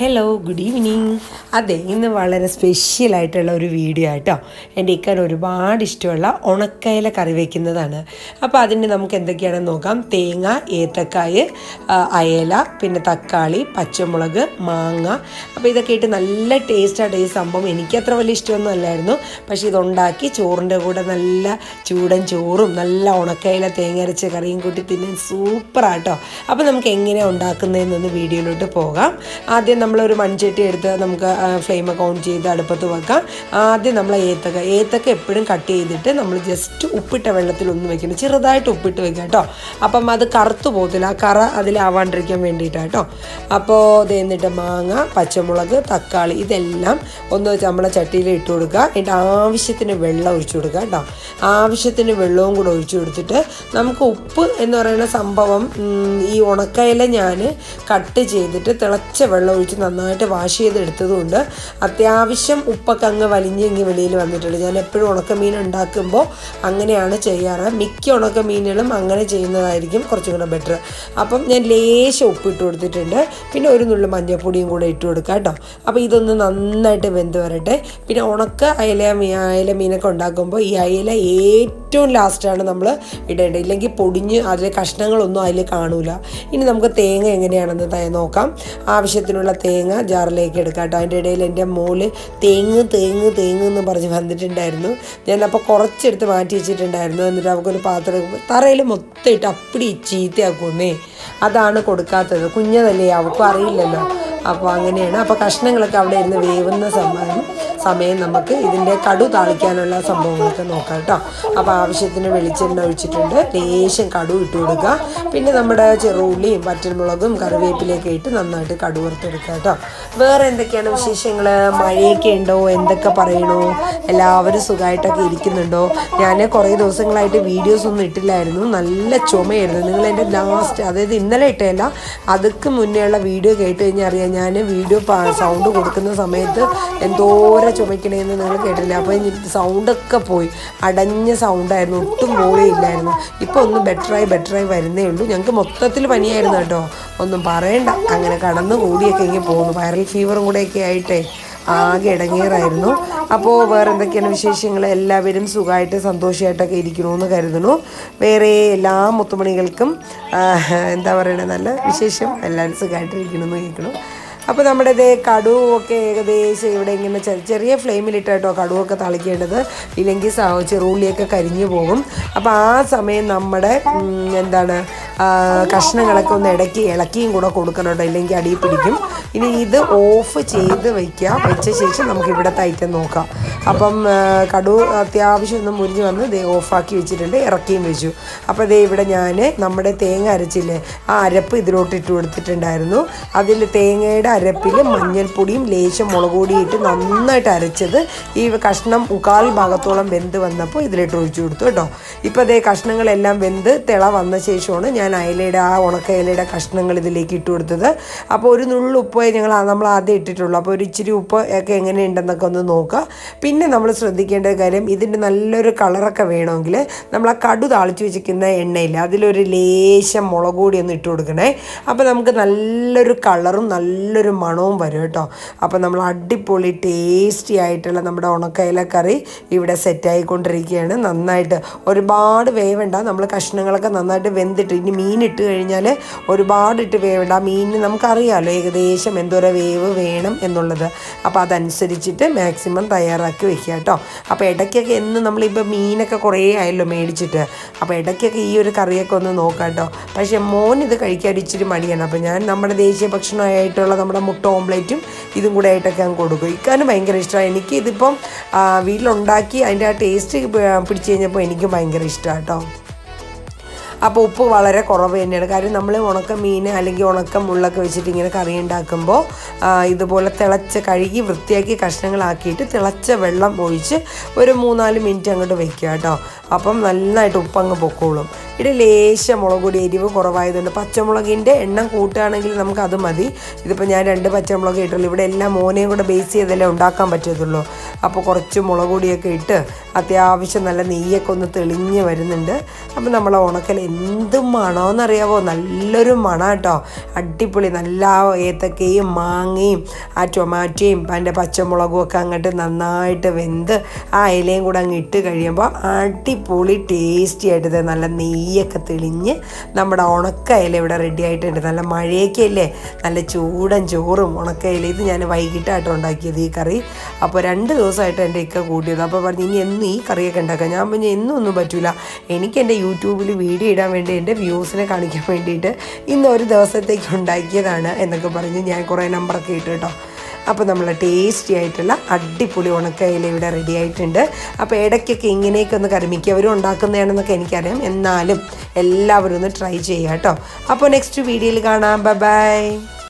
Hello good evening അതെ ഇന്ന് വളരെ സ്പെഷ്യൽ ആയിട്ടുള്ള ഒരു വീഡിയോ ആയിട്ടോ. എന്റെ ഇക്കാൻ ഒരുപാട് ഇഷ്ടമുള്ള ഉണക്കയില കറി വയ്ക്കുന്നതാണ് അപ്പോൾ അതിന് നമുക്ക് എന്തൊക്കെയാണെന്ന് നോക്കാം. തേങ്ങ ഏത്തക്കായ് അയല പിന്നെ തക്കാളി പച്ചമുളക് മാങ്ങ. അപ്പോൾ ഇതൊക്കെ ഇട്ട് നല്ല ടേസ്റ്റായിട്ട് ഈ സംഭവം. എനിക്ക് അത്ര വലിയ ഇഷ്ടമൊന്നും അല്ലായിരുന്നു. പക്ഷേ ഇതുണ്ടാക്കി ചോറിന്റെ കൂടെ നല്ല ചൂടൻ ചോറും നല്ല ഉണക്കയില തേങ്ങ അരച്ച കറിയും കൂട്ടി തിന്നാൻ സൂപ്പറാട്ടോ അപ്പോൾ നമുക്ക് എങ്ങനെ ഉണ്ടാക്കുന്നതെന്നൊന്ന് വീഡിയോയിലോട്ട് പോകാം. ആദ്യം നമ്മളൊരു മൺചട്ടി എടുത്ത് നമുക്ക് ഫ്ലെയിം ഓൺ ചെയ്ത് അടുപ്പത്ത് വെക്കാം. ആദ്യം നമ്മൾ ഏത്തക്ക ഏത്തക്ക എപ്പോഴും കട്ട് ചെയ്തിട്ട് നമ്മൾ ജസ്റ്റ് ഉപ്പിട്ട വെള്ളത്തിൽ ഒന്ന് വെക്കണം. ചെറുതായിട്ട് ഉപ്പിട്ട് വെക്കാം കേട്ടോ അപ്പം അത് കറുത്തു പോകത്തില്ല. ആ കറ അതിലാവാണ്ടിരിക്കാൻ വേണ്ടിയിട്ടാണ് കേട്ടോ അപ്പോൾ ഇത് എന്നിട്ട് മാങ്ങ പച്ചമുളക് തക്കാളി ഇതെല്ലാം ഒന്ന് നമ്മളെ ചട്ടിയിൽ ഇട്ട് കൊടുക്കുക. എന്നിട്ട് ആവശ്യത്തിന് വെള്ളം ഒഴിച്ചു കൊടുക്കുക കേട്ടോ ആവശ്യത്തിന് വെള്ളവും കൂടെ ഒഴിച്ചു കൊടുത്തിട്ട് നമുക്ക് ഉപ്പ് എന്ന് പറയുന്ന സംഭവം ഈ ഉണക്കയില ഞാൻ കട്ട് ചെയ്തിട്ട് തിളച്ച വെള്ളം ഒഴിച്ച് നന്നായിട്ട് വാഷ് ചെയ്തെടുത്തതുകൊണ്ട് അത്യാവശ്യം ഉപ്പൊക്കെ അങ്ങ് വലിഞ്ഞ് ഇങ്ങ് വെളിയിൽ വന്നിട്ടുണ്ട്. ഞാൻ എപ്പോഴും ഉണക്കമീൻ ഉണ്ടാക്കുമ്പോൾ അങ്ങനെയാണ് ചെയ്യാറ്. മിക്ക ഉണക്കമീനുകളും അങ്ങനെ ചെയ്യുന്നതായിരിക്കും കുറച്ചും കൂടെ ബെറ്റർ അപ്പം ഞാൻ ലേശം ഉപ്പിട്ട് കൊടുത്തിട്ടുണ്ട്. പിന്നെ ഒരു നുള്ളു മഞ്ഞൾപ്പൊടിയും കൂടെ ഇട്ട് കൊടുക്കാം കേട്ടോ. അപ്പോൾ ഇതൊന്ന് നന്നായിട്ട് വെന്ത് വരട്ടെ. പിന്നെ ഉണക്ക അയല അയല മീനൊക്കെ ഉണ്ടാക്കുമ്പോൾ ഈ അയല ഏറ്റവും ലാസ്റ്റാണ് നമ്മൾ ഇടേണ്ടത്. ഇല്ലെങ്കിൽ പൊടിഞ്ഞ് അതിലെ കഷ്ണങ്ങളൊന്നും അതിൽ കാണൂല. ഇനി നമുക്ക് തേങ്ങ എങ്ങനെയാണെന്ന് നോക്കാം. ആവശ്യത്തിനുള്ള തേങ്ങ ജാറിലേക്ക് എടുക്കാം കേട്ടോ. അതിന്റെ ഇടയിൽ എന്റെ മോൾ തേങ്ങ് തേങ്ങ് തേങ്ങ് എന്ന് പറഞ്ഞ് വന്നിട്ടുണ്ടായിരുന്നു. ഞാൻ അപ്പോൾ കുറച്ചെടുത്ത് മാറ്റി വെച്ചിട്ടുണ്ടായിരുന്നു. എന്നിട്ട് അവൾക്കൊരു പാത്രം തറയിൽ മൊത്തം ഇട്ട് അപ്പടി ചീത്തയാക്കുന്നേ അതാണ് കൊടുക്കാത്തത്. കുഞ്ഞതല്ലേ അവൾക്കും അറിയില്ലല്ലോ. അപ്പോൾ അങ്ങനെയാണ്. അപ്പോൾ കഷ്ണങ്ങളൊക്കെ അവിടെ ഇരുന്ന് വേവുന്ന സമയം സമയം നമുക്ക് ഇതിന്റെ കടു താളിക്കാനുള്ള സംഭവങ്ങളൊക്കെ നോക്കാം കേട്ടോ. അപ്പോൾ ആവശ്യത്തിന് വെളിച്ചെണ്ണ ഒഴിച്ചിട്ടുണ്ട്. ലേശം കടു ഇട്ട് കൊടുക്കുക. പിന്നെ നമ്മുടെ ചെറുള്ളിയും വറ്റൽമുളകും കറിവേപ്പിലൊക്കെ ഇട്ട് നന്നായിട്ട് കടു വറുത്തെടുക്കുക കേട്ടോ. വേറെ എന്തൊക്കെയാണ് വിശേഷങ്ങൾ മഴയൊക്കെ ഉണ്ടോ? എന്തൊക്കെ പറയണോ? എല്ലാവരും സുഖമായിട്ടൊക്കെ ഇരിക്കുന്നുണ്ടോ? ഞാൻ കുറേ ദിവസങ്ങളായിട്ട് വീഡിയോസ് ഒന്നും ഇട്ടില്ലായിരുന്നു. നല്ല ചുമയായിരുന്നു. നിങ്ങൾ എന്റെ ലാസ്റ്റ് അതായത് ഇന്നലെ ഇട്ടല്ല അതുക്ക് മുന്നേ ഉള്ള വീഡിയോ കേട്ട് കഴിഞ്ഞാൽ അറിയാം. ഞാൻ വീഡിയോ സൗണ്ട് കൊടുക്കുന്ന സമയത്ത് എന്തോരം ചുമക്കണേന്ന് നിങ്ങൾ കേട്ടില്ല അപ്പോൾ സൗണ്ടൊക്കെ പോയി. അടഞ്ഞ സൗണ്ടായിരുന്നു ഒട്ടും ഇല്ലായിരുന്നു. ഇപ്പോൾ ഒന്ന് ബെറ്ററായി ബെറ്ററായി വരുന്നേ ഉള്ളൂ. ഞങ്ങൾക്ക് മൊത്തത്തിൽ പനിയായിരുന്നു കേട്ടോ. ഒന്നും പറയണ്ട. അങ്ങനെ കടന്നു കൂടിയൊക്കെ ഇങ്ങനെ പോകുന്നു. വൈറൽ ഫീവറും കൂടെയൊക്കെ ആയിട്ടേ ആകെ ഇടങ്ങേറായിരുന്നു. അപ്പോൾ വേറെ എന്തൊക്കെയാണ് വിശേഷങ്ങൾ എല്ലാവരും സുഖമായിട്ട് സന്തോഷമായിട്ടൊക്കെ ഇരിക്കണമെന്ന് കരുതുന്നു. വേറെ എല്ലാ മുത്തുമണികൾക്കും എന്താ പറയണത് നല്ല വിശേഷം. എല്ലാവരും സുഖമായിട്ടിരിക്കണമെന്ന് കേൾക്കണം. അപ്പോൾ നമ്മുടെ ഇതേ കടുവൊക്കെ ഏകദേശം ഇവിടെ ഇങ്ങനെ ചെറിയ ചെറിയ ഫ്ലെയിമിലിട്ട് കടുവൊക്കെ തളിക്കേണ്ടത്. ഇല്ലെങ്കിൽ ചെറുള്ളിയൊക്കെ കരിഞ്ഞു പോകും. അപ്പോൾ ആ സമയം നമ്മുടെ എന്താണ് കഷ്ണങ്ങളൊക്കെ ഒന്ന് ഇടയ്ക്ക് ഇളക്കിയും കൂടെ കൊടുക്കണം കേട്ടോ ഇല്ലെങ്കിൽ അടിയിൽ പിടിക്കും. ഇനി ഇത് ഓഫ് ചെയ്ത് വയ്ക്കുക വെച്ച ശേഷം നമുക്ക് ഇവിടെ ഐറ്റം നോക്കാം. അപ്പം കടു അത്യാവശ്യം ഒന്ന് മുരിഞ്ഞ് വന്ന് ദേ ഓഫാക്കി വെച്ചിട്ടുണ്ട്. ഇറക്കിയും വെച്ചു. അപ്പോൾ ദേ ഇവിടെ ഞാൻ നമ്മുടെ തേങ്ങ അരച്ചില്ലേ ആ അരപ്പ് ഇതിലോട്ട് ഇട്ട് കൊടുത്തിട്ടുണ്ടായിരുന്നു. അതിൽ തേങ്ങയുടെ അരപ്പിൽ മഞ്ഞൾപ്പൊടിയും ലേശം മുളക് പൊടിയും ഇട്ട് നന്നായിട്ട് അരച്ചത് ഈ കഷ്ണം മുക്കാൽ ഭാഗത്തോളം വെന്ത് വന്നപ്പോൾ ഇതിലിട്ട് ഒഴിച്ചു കൊടുത്തു കേട്ടോ. ഇപ്പോൾ അതേ കഷ്ണങ്ങളെല്ലാം വെന്ത് തിള വന്ന ശേഷമാണ് ഞാൻ അയലയുടെ ആ ഉണക്ക അയലയുടെ കഷ്ണങ്ങൾ ഇതിലേക്ക് ഇട്ട് കൊടുത്തത്. അപ്പോൾ ഒരു നുള്ളു ഉപ്പ് ഞങ്ങൾ നമ്മൾ ആദ്യം ഇട്ടിട്ടുള്ളൂ. അപ്പോൾ ഒരു ഇച്ചിരി ഉപ്പ് ഒക്കെ എങ്ങനെയുണ്ടെന്നൊക്കെ ഒന്ന് നോക്കുക പിന്നെ നമ്മൾ ശ്രദ്ധിക്കേണ്ട കാര്യം ഇതിന്റെ നല്ലൊരു കളറൊക്കെ വേണമെങ്കിൽ നമ്മൾ ആ കടു താളിച്ച് വെച്ചിരിക്കുന്ന എണ്ണയില്ല അതിലൊരു ലേശം മുളക് പൊടി ഒന്ന് ഇട്ട് കൊടുക്കണേ. അപ്പോൾ നമുക്ക് നല്ലൊരു കളറും നല്ലൊരു മണവും വരും കേട്ടോ. അപ്പോൾ നമ്മൾ അടിപൊളി ടേസ്റ്റി ആയിട്ടുള്ള നമ്മുടെ ഉണക്കയില കറി ഇവിടെ സെറ്റായിക്കൊണ്ടിരിക്കുകയാണ് നന്നായിട്ട് ഒരുപാട് വേവണ്ട. നമ്മൾ കഷ്ണങ്ങളൊക്കെ നന്നായിട്ട് വെന്തിട്ട് ഇനി മീൻ ഇട്ട് കഴിഞ്ഞാൽ ഒരുപാട് ഇട്ട് വേവണ്ട. ആ മീനിന് നമുക്കറിയാമല്ലോ ഏകദേശം എന്തോരം വേവ് വേണം എന്നുള്ളത്. അപ്പോൾ അതനുസരിച്ചിട്ട് മാക്സിമം തയ്യാറാക്കി വെക്കുക കേട്ടോ. അപ്പോൾ ഇടയ്ക്കൊക്കെ എന്ന് നമ്മളിപ്പോൾ മീനൊക്കെ കുറേ ആയല്ലോ മേടിച്ചിട്ട്. അപ്പോൾ ഇടയ്ക്കൊക്കെ ഈ ഒരു കറിയൊക്കെ ഒന്ന് നോക്കാം കേട്ടോ. പക്ഷേ മോൻ ഇത് കഴിക്കാൻ ഇച്ചിരി മടിയാണ്. അപ്പോൾ ഞാൻ നമ്മുടെ ദേശീയ ഭക്ഷണമായിട്ടുള്ള നമ്മുടെ മുട്ട ഓംപ്ലേറ്റും ഇതും കൂടെ ആയിട്ടൊക്കെ ഞാൻ കൊടുക്കും. ഇക്കാനും ഭയങ്കര ഇഷ്ടമാണ് എനിക്ക് ഇതിപ്പം വീട്ടിലുണ്ടാക്കി അതിന്റെ ആ ടേസ്റ്റ് പിടിച്ചു കഴിഞ്ഞപ്പോൾ എനിക്കും ഭയങ്കര ഇഷ്ടമാണ് കേട്ടോ. അപ്പോൾ ഉപ്പ് വളരെ കുറവ് തന്നെയാണ്. കാര്യം നമ്മൾ ഉണക്ക മീൻ അല്ലെങ്കിൽ ഉണക്ക മുള്ളൊക്കെ വെച്ചിട്ട് ഇങ്ങനെ കറി ഉണ്ടാക്കുമ്പോൾ ഇതുപോലെ തിളച്ച് കഴുകി വൃത്തിയാക്കി കഷ്ണങ്ങളാക്കിയിട്ട് തിളച്ച വെള്ളം ഒഴിച്ച് ഒരു മൂന്നാൽ മിനിറ്റ് അങ്ങോട്ട് വെക്കുക കേട്ടോ. അപ്പം നന്നായിട്ട് ഉപ്പ് അങ്ങ് പൊക്കോളും. ഇവിടെ ലേശം മുളക് പൊടി എരിവ് കുറവായതുകൊണ്ട് പച്ചമുളകിന്റെ എണ്ണം കൂട്ടുകയാണെങ്കിൽ നമുക്ക് അത് മതി. ഇതിപ്പോൾ ഞാൻ രണ്ട് പച്ചമുളക് ഇട്ടുള്ളൂ ഇവിടെ എല്ലാം മോനെയും കൂടെ ബേസ് ചെയ്തല്ലേ ഉണ്ടാക്കാൻ പറ്റത്തുള്ളൂ. അപ്പോൾ കുറച്ച് മുളക് പൊടിയൊക്കെ ഇട്ട് അത്യാവശ്യം നല്ല നെയ്യൊക്കെ ഒന്ന് തെളിഞ്ഞ് വരുന്നുണ്ട്. അപ്പോൾ നമ്മളെ ഉണക്കൽ എന്ത് മണമെന്നറിയാവോ നല്ലൊരു മണം കേട്ടോ അടിപൊളി. നല്ല ഏത്തക്കയും മാങ്ങയും ആ ടൊമാറ്റോയും അതിന്റെ പച്ചമുളകും ഒക്കെ അങ്ങോട്ട് നന്നായിട്ട് വെന്ത് ആ ഇലയും കൂടെ അങ്ങ് ഇട്ട് കഴിയുമ്പോൾ അടിപൊളി ടേസ്റ്റി ആയിട്ട് നല്ല നെയ്യൊക്കെ തെളിഞ്ഞ് നമ്മുടെ ഉണക്ക ഇല ഇവിടെ റെഡി ആയിട്ടുണ്ട്. നല്ല മഴയൊക്കെയല്ലേ നല്ല ചൂടൻ ചോറും ഉണക്ക ഇല ഇത് ഞാൻ വൈകിട്ടായിട്ട് ഉണ്ടാക്കിയത് ഈ കറി. അപ്പോൾ രണ്ട് ദിവസമായിട്ട് എന്റെ ഇക്ക കൂട്ടിയത്. അപ്പോൾ പറഞ്ഞു ഇനി എന്ന് ഈ കറിയൊക്കെ ഉണ്ടാക്കാം. ഞാൻ പറഞ്ഞു ഒന്നും പറ്റൂല. എനിക്ക് എന്റെ യൂട്യൂബിൽ വീഡിയോ ഇടാൻ വേണ്ടി എന്റെ വ്യൂസിനെ കാണിക്കാൻ വേണ്ടിയിട്ട് ഇന്ന് ഒരു ദിവസത്തേക്ക് ഉണ്ടാക്കിയതാണ് എന്നൊക്കെ പറഞ്ഞ് ഞാൻ കുറേ നമ്പറൊക്കെ ഇട്ടു കേട്ടോ. അപ്പോൾ നമ്മൾ ടേസ്റ്റി ആയിട്ടുള്ള അടിപൊളി ഉണക്കയില ഇവിടെ റെഡി ആയിട്ടുണ്ട്. അപ്പോൾ ഇടയ്ക്കൊക്കെ ഇങ്ങനെയൊക്കെ ഒന്ന് കരുമിക്കവരും ഉണ്ടാക്കുന്നതാണെന്നൊക്കെ എനിക്കറിയാം. എന്നാലും എല്ലാവരും ഒന്ന് ട്രൈ ചെയ്യാം കേട്ടോ. അപ്പോൾ നെക്സ്റ്റ് വീഡിയോയിൽ കാണാം. Bye bye